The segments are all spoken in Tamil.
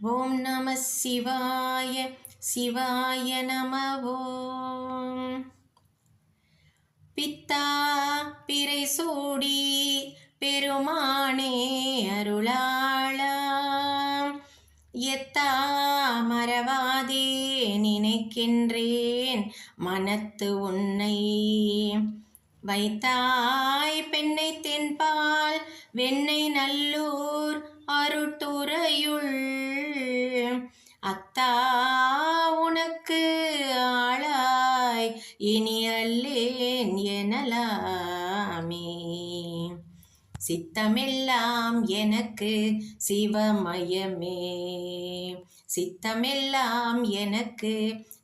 ஓம் நம சிவாய சிவாய நமவோம் பித்தா பிறை சூடி பெருமானே அருளாளா. எத்தா மறவாதே நினைக்கின்றேன் மனத்து உன்னை. வைத்தாய் பெண்ணை தென்பால் வெண்ணை நல்லூர் அத்தா உனக்கு ஆளாய். இனி அல்லேன் எனலாமே. சித்தமெல்லாம் எனக்கு சிவமயமே. சித்தமெல்லாம் எனக்கு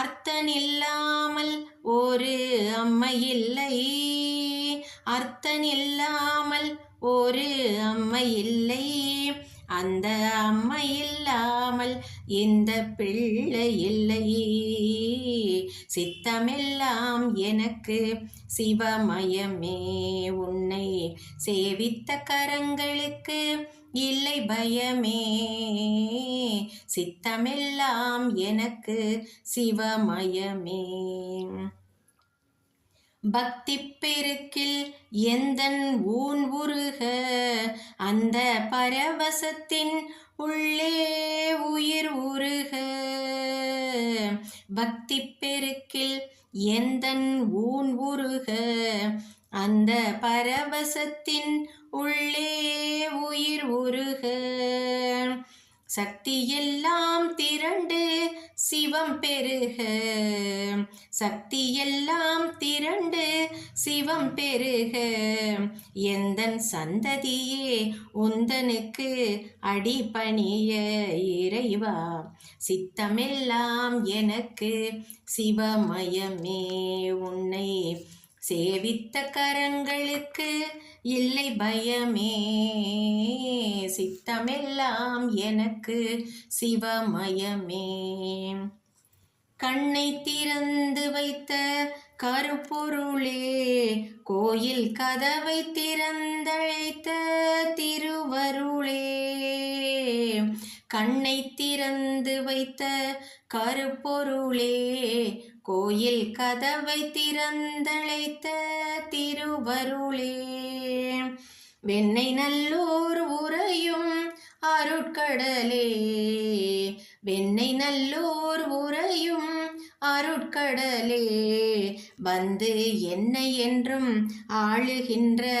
அர்த்தனில்லாமல் ஒரு அம்மை இல்லை. அர்த்தனில்லாமல் ஒரு அம்மை இல்லை. அந்த அம்மை இல்லாமல் இந்த பிள்ளை இல்லை. சித்தமெல்லாம் எனக்கு சிவமயமே. உன்னை சேவித்த கரங்களுக்கு இல்லை பயமே. சித்தமெல்லாம் எனக்கு சிவமயமே. பக்தி பெருக்கில் எந்தன் ஊன் உருக அந்த பரவசத்தின் உள்ளே உயிர் உருக. பக்தி பெருக்கில் எந்தன் ஊன் உருக அந்த பரவசத்தின் உள்ளே உயிர் உருக. சக்தி எல்லாம் திரண்டு சிவம் பெருக. சக்தி எல்லாம் திரண்டு சிவம் பெருக. எந்தன் சந்ததியே உந்தனுக்கு அடிபணிய இறைவா. சித்தமெல்லாம் எனக்கு சிவமயமே உன்னை. சேவித்த கரங்களுக்கு இல்லை பயமே. சித்தமெல்லாம் எனக்கு சிவமயமே. கண்ணை திறந்து வைத்த கருப்பொருளே கோயில் கதவை திறந்தழைத்த திருவருளே. கண்ணை திறந்து வைத்த கருப்பொருளே கோயில் கதவை திறந்தழைத்த திருவருளே. வெண்ணை நல்லூர் உறையும் அருட்கடலே. வெண்ணை நல்லூர் உறையும் அருட்கடலே. வந்து என்னை என்றும் ஆளுகின்ற